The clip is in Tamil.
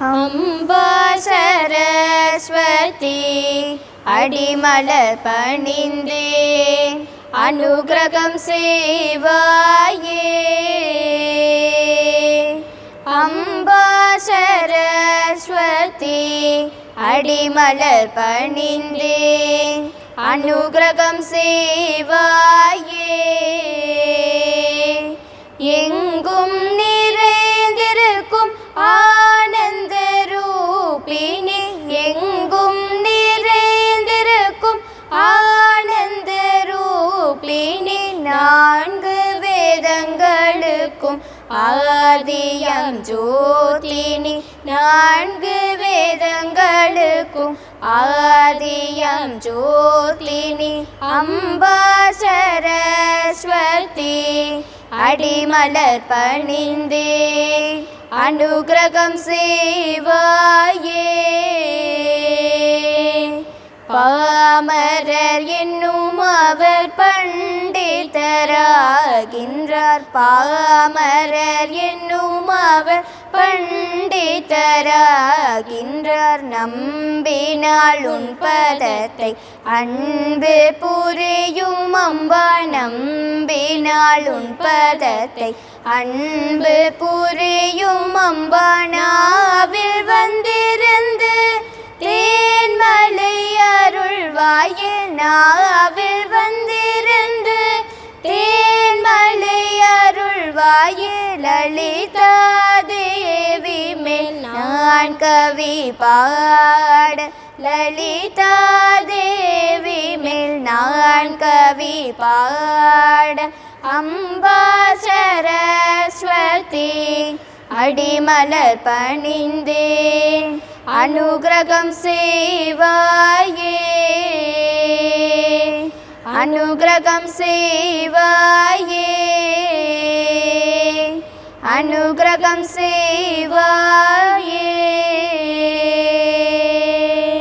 அம்பா சரஸ்வதி அடிமலர் பணிந்தே அனுகிரகம் செய்வாயே. அம்பா சரஸ்வதி அடிமலர் பணிந்தே அனுகிரகம் செய்வாயே. எங்கும் நிறைந்திருக்கும் ஆ நான்கு வேதங்களுக்கும் ஆதியம் ஜோதினி. நான்கு வேதங்களுக்கும் ஆதியம் ஜோதினி. அம்பா சரஸ்வதி அடிமலர் பணிந்தே. அனுகிரகம் செய்வ பாமரர் என்னும் அவர் பண்டிதராகின்றார். பாமரர் என்னும் அவர் பண்டிதராகின்றார். நம்பினால் உன் பதத்தை அன்பு புரியும் அம்பா. நம்பினால் உன் பதத்தை அன்பு புரியும் அம்பானாவில் வந்து அருள்வாயே நாவில் வந்திருந்து தேன்மலை அருள்வாயே லலிதா தேவி மேல். நான் கவி பாட லலிதா தேவி மேல். நான் கவி பாட அம்பா சரஸ்வதி அடிமலர் பணிந்தேன். அனுகிரகம் செய்வாயே அனுகிரகம் செய்வாயே அனுகிரகம் செய்வாயே